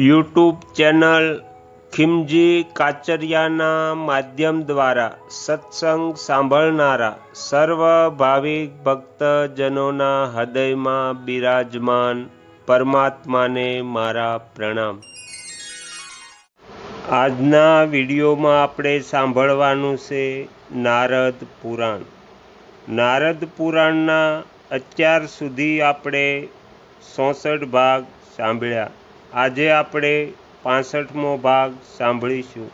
YouTube channel ખિમજી કાચરિયાના માધ્યમ દ્વારા સત્સંગ સાંભળનારા સર્વ ભાવિક ભક્તજનોના હૃદયમાં બિરાજમાન પરમાત્માને મારા પ્રણામ. આજના વિડીયોમાં આપણે સાંભળવાનું છે નારદ પુરાણ. નારદ પુરાણના અત્યાર સુધી આપણે ચોસઠ ભાગ સાંભળ્યા. આજે આપણે પાસઠમો ભાગ સાંભળીશું.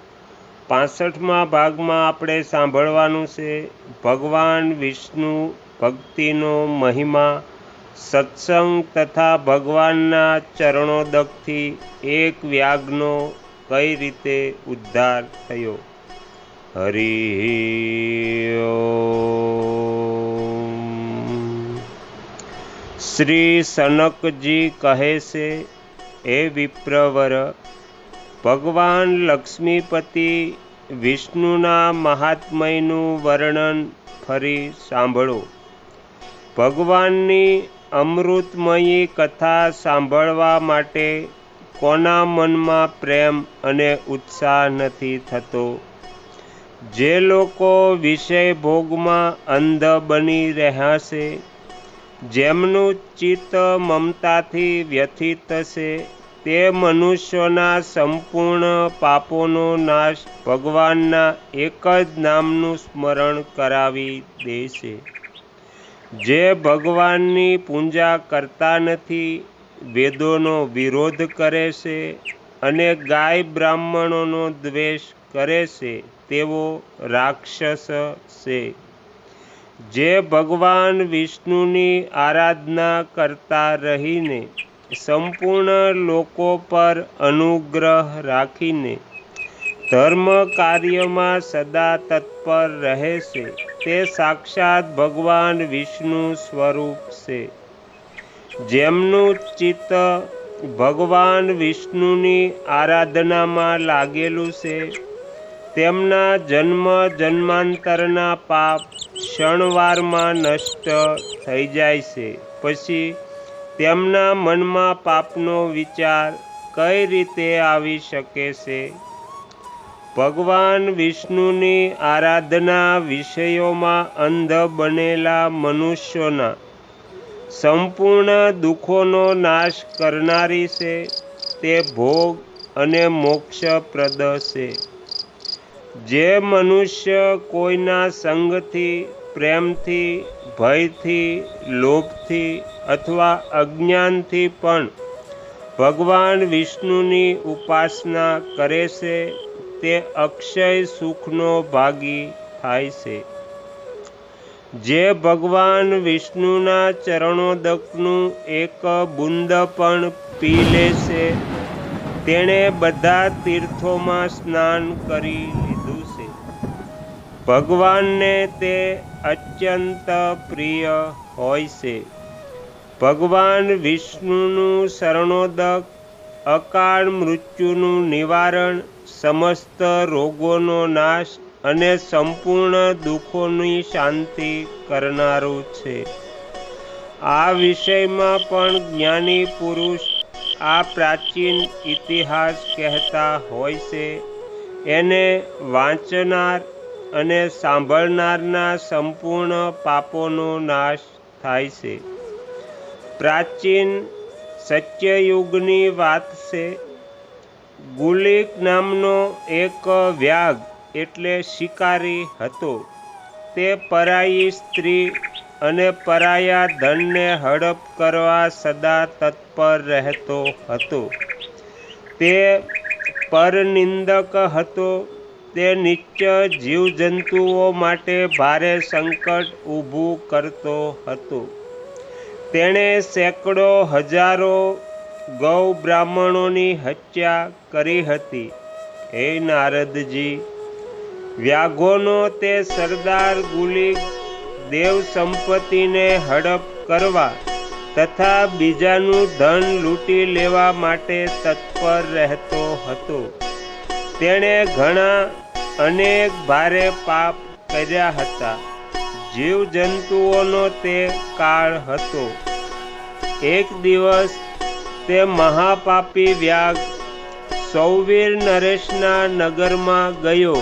પાસઠમા ભાગમાં આપણે સાંભળવાનું છે, ભગવાન વિષ્ણુ ભક્તિનો મહિમા, સત્સંગ તથા ભગવાનના ચરણોદકથી એક વ્યાગનો કઈ રીતે ઉદ્ધાર થયો? હરિ શ્રી સનકજી કહે છે હે વિપ્રવર. ભગવાન લક્ષ્મીપતિ વિષ્ણુના મહાત્મયનું વર્ણન ફરી સાંભળો. ભગવાનની અમૃતમયી કથા સાંભળવા માટે કોના મનમાં પ્રેમ અને ઉત્સાહ નથી થતો? જે લોકો વિષય ભોગમાં અંધ બની રહ્યા છે જેમનું ચિત્ત મમતાથી વ્યથિત છે તે મનુષ્યોના સંપૂર્ણ પાપોનો નાશ ભગવાનના એક જ નામનું સ્મરણ કરાવી દેશે. જે ભગવાનની પૂજા કરતા નથી, વેદોનો વિરોધ કરે છે અને ગાય બ્રાહ્મણોનો દ્વેષ કરે છે તેવો રાક્ષસ છે. જે ભગવાન વિષ્ણુની આરાધના કરતા રહીને સંપૂર્ણ લોકો પર અનુગ્રહ રાખીને ધર્મ કાર્યમાં સદા તત્પર રહે છે તે સાક્ષાત ભગવાન વિષ્ણુ સ્વરૂપ છે. જેમનું ચિત્ત ભગવાન વિષ્ણુની આરાધનામાં લાગેલું છે, તેમના જન્મ જન્માંતરના પાપ ક્ષણવારમાં નષ્ટ થઈ જાય છે. પછી તેમના મનમાં પાપનો વિચાર કઈ રીતે આવી શકે છે? ભગવાન વિષ્ણુની આરાધના વિષયોમાં અંધ બનેલા મનુષ્યોના સંપૂર્ણ દુઃખોનો નાશ કરનારી છે, તે ભોગ અને મોક્ષપ્રદ છે. જે મનુષ્ય કોઈના સંગથી પ્રેમથી, ભયથી, લોભથી અથવા અજ્ઞાનથી પણ ભગવાન વિષ્ણુની ઉપાસના કરે છે, તે અક્ષય સુખનો ભાગી થાય છે. જે ભગવાન વિષ્ણુના ચરણોદકનું એક બુંદ પણ પી લે છે, તેણે બધા તીર્થોમાં સ્નાન કરી લીધું છે. ભગવાનને તે અત્યંત પ્રિય હોય છે. ભગવાન વિષ્ણુનું શરણોદક, અકાળ મૃત્યુનું નિવારણ, સમસ્ત રોગોનો નાશ અને સંપૂર્ણ દુઃખોની શાંતિ કરનારું છે. આ વિષયમાં પણ જ્ઞાની પુરુષ આ પ્રાચીન ઇતિહાસ કહેતા હોય છે. એને વાંચનાર અને સાંભળનારના સંપૂર્ણ પાપોનો નાશ થાય છે. પ્રાચીન સત્યયુગની વાત છે. ગુલિક નામનો એક વ્યાગ એટલે શિકારી હતો. તે પરાયી સ્ત્રી અને પરાયા ધનને હડપ કરવા સદા તત્પર રહેતો હતો. તે પરનિંદક હતો તે નિત્ય જીવજંતુઓ માટે ભારે સંકટ ઊભું કરતો હતો. તેણે સેંકડો હજારો ગૌ બ્રાહ્મણોની હત્યા કરી હતી. હે નારદજી, વ્યાઘોનો તે સરદાર ગુલી દેવ સંપત્તિને હડપ કરવા તથા બીજાનું ધન લૂંટી લેવા માટે તત્પર રહેતો હતો. તેણે ઘણા અનેક ભારે પાપ કર્યા હતા. જીવજંતુઓનો તે કાળ હતો. એક દિવસ તે મહાપાપી વ્યાગ સૌવીર નરેશના નગરમાં ગયો,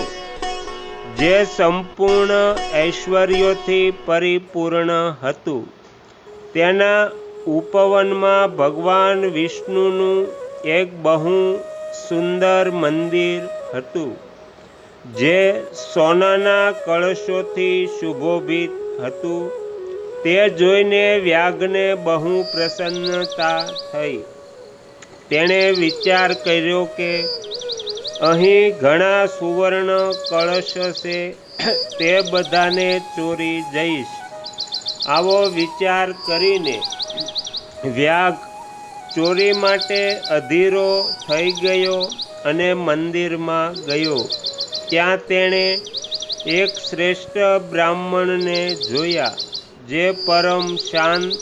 જે સંપૂર્ણ ઐશ્વર્યોથી પરિપૂર્ણ હતું. તેના ઉપવનમાં ભગવાન વિષ્ણુનું એક બહુ સુંદર મંદિર હતું, જે સોનાના કળશોથી શુભોભિત હતું. તે જોઈને વ્યાગને બહુ પ્રસન્નતા થઈ. તેણે વિચાર કર્યો કે અહીં ઘણા સુવર્ણ કળશ છે તે બધાને ચોરી જઈશ. આવો વિચાર કરીને વ્યાગ ચોરી માટે અધીરો થઈ ગયો અને મંદિરમાં ગયો. ત્યાં તેણે એક શ્રેષ્ઠ બ્રાહ્મણને જોયા, જે પરમ શાંત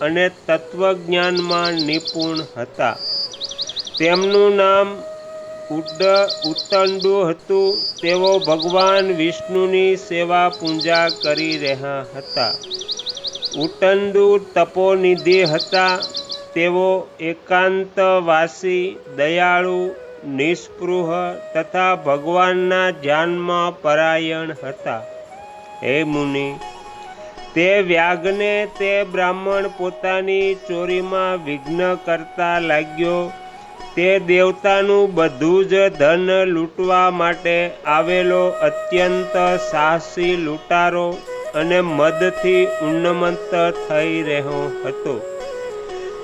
અને તત્વજ્ઞાનમાં નિપુણ હતા. તેમનું નામ ઉડ, ઉત્તંડુ હતું. તેઓ ભગવાન વિષ્ણુની સેવા પૂજા કરી રહ્યા હતા. ઉત્તંડુ તપોનિધિ હતા. તેઓ એકાંતવાસી, દયાળુ નિસ્પૃહ તથા ભગવાનના ધ્યાનમાં પરાયણ હતા. હે મુનિ, તે વ્યાગને તે બ્રાહ્મણ પોતાની ચોરીમાં વિઘ્ન કરતા લાગ્યો. તે દેવતાનું બધું જ ધન લૂંટવા માટે આવેલો અત્યંત સાહસી લૂંટારો અને મદથી ઉન્નમંત થઈ રહ્યો હતો.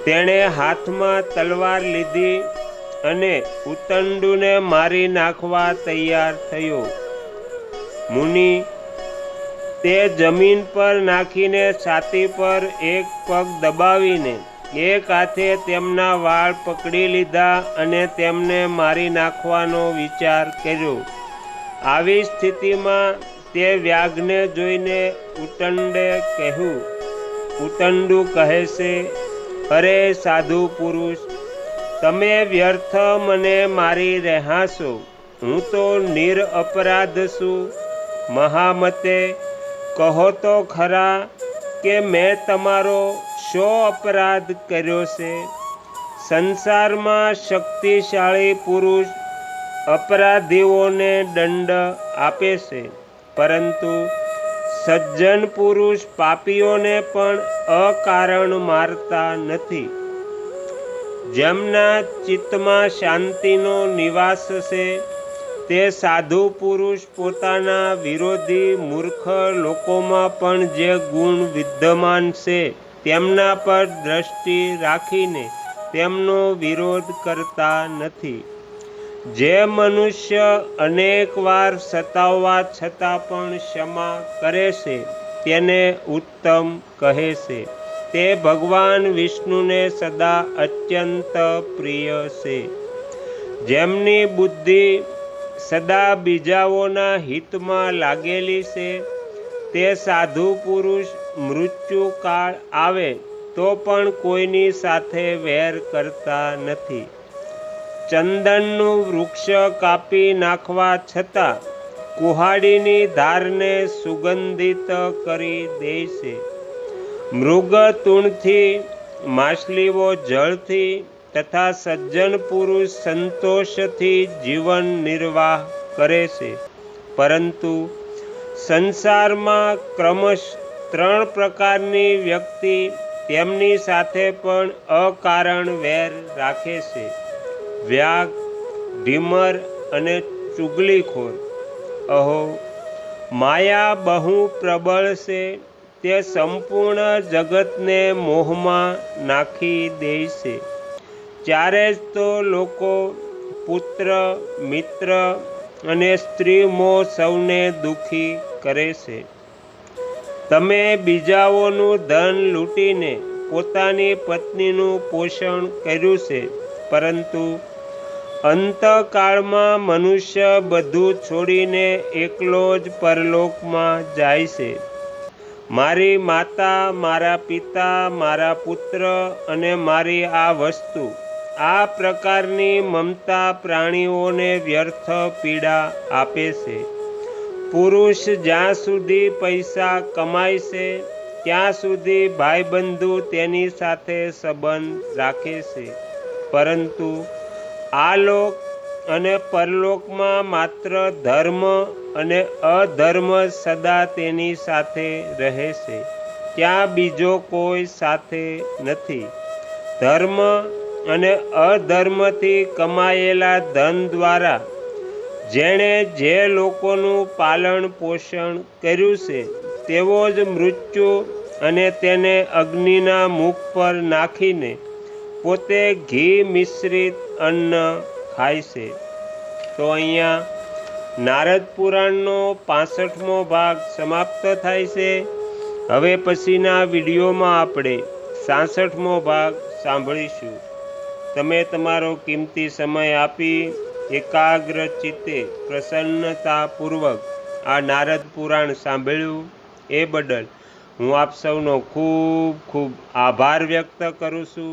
તેણે હાથમાં તલવાર લીધી અને ઉતંડુને મારી નાખવા તૈયાર થયો. મુનિ, તે જમીન પર નાખીને છાતી પર એક પગ દબાવીને એક હાથે તેમના વાળ પકડી લીધા અને તેમને મારી નાખવાનો વિચાર કર્યો. આવી સ્થિતિમાં તે વ્યાઘને જોઈને ઉતંડે કહ્યું, ઉતંડુ કહે છે અરે સાધુ પુરુષ, તમે વ્યર્થ મને મારી રહેશો. હું તો નિરઅપરાધ છું. મહામતે કહો તો ખરા કે મેં તમારો શો અપરાધ કર્યો છે? સંસારમાં શક્તિશાળી પુરુષ અપરાધીઓને દંડ આપે છે. પરંતુ સજ્જન પુરુષ પાપીઓને પણ અકારણ મારતા નથી. જેમના ચિત્તમાં શાંતિનો નિવાસ છે, તે સાધુ પુરુષ પોતાના વિરોધી મૂર્ખ લોકોમાં પણ જે ગુણ વિદ્યમાન છે, તેમના પર દ્રષ્ટિ રાખીને તેમનો વિરોધ કરતા નથી. જે મનુષ્ય અનેકવાર સતાવવા છતાં પણ ક્ષમા કરે છે, તેને ઉત્તમ કહે છે. તે ભગવાન વિષ્ણુને સદા અત્યંત પ્રિય છે. જેમની બુદ્ધિ સદા બીજાઓના હિતમાં લાગેલી છે, તે સાધુ પુરુષ મૃત્યુકાળ આવે તો પણ કોઈની સાથે વેર કરતા નથી. ચંદનનું વૃક્ષ કાપી નાખવા છતાં કુહાડીની ધારને સુગંધિત કરી દે છે. મૃગ તૂણથી માછલીઓ જળથી તથા સજ્જન પુરુષ સંતોષથી જીવન નિર્વાહ કરે છે. પરંતુ સંસારમાં ક્રમશ ત્રણ પ્રકારની વ્યક્તિ તેમની સાથે પણ અકારણ વેર રાખે છે. વ્યાગ, ઢીમર અને ચુગલીખોર. અહો, માયા બહુ પ્રબળ છે, તે સંપૂર્ણ જગતને મોહમાં નાખી દે છે. ત્યારે જ તો લોકો, પુત્ર, મિત્ર અને સ્ત્રી મોહ સૌને દુખી કરે છે. તમે બીજાઓનું ધન લૂંટીને પોતાની પત્નીનું પોષણ કર્યું છે, પરંતુ અંતકાળમાં મનુષ્ય બધું છોડીને એકલો જ પરલોકમાં જાય છે. મારી માતા, મારા પિતા, મારા પુત્ર અને મારી આ વસ્તુ, આ પ્રકારની મમતા પ્રાણીઓને વ્યર્થ પીડા આપે છે. પુરુષ જ્યાં સુધી પૈસા કમાય છે, ત્યાં સુધી ભાઈબંધુ તેની સાથે સંબંધ રાખે છે. પરંતુ આ લોક અને પરલોકમાં માત્ર ધર્મ અને અધર્મ સદા તેની સાથે રહેશે ત્યાં બીજો કોઈ સાથે નથી. ધર્મ અને અધર્મથી કમાયેલા ધન દ્વારા જેણે જે લોકોનું પાલન પોષણ કર્યું છે તેવો જ મૃત્યુ અને તેને અગ્નિના મુખ પર નાખીને પોતે ઘી મિશ્રિત અન્ન ખાય છે. તો અહીંયા નારદ પુરાણનો પાસઠમો ભાગ સમાપ્ત થાય છે. હવે પછીના વિડીયોમાં આપણે સાસઠમો ભાગ સાંભળીશું. તમે તમારો કિંમતી સમય આપી એકાગ્ર ચિત્તે પ્રસન્નતાપૂર્વક આ નારદ પુરાણ સાંભળ્યું એ બદલ હું આપ સૌનો ખૂબ ખૂબ આભાર વ્યક્ત કરું છું.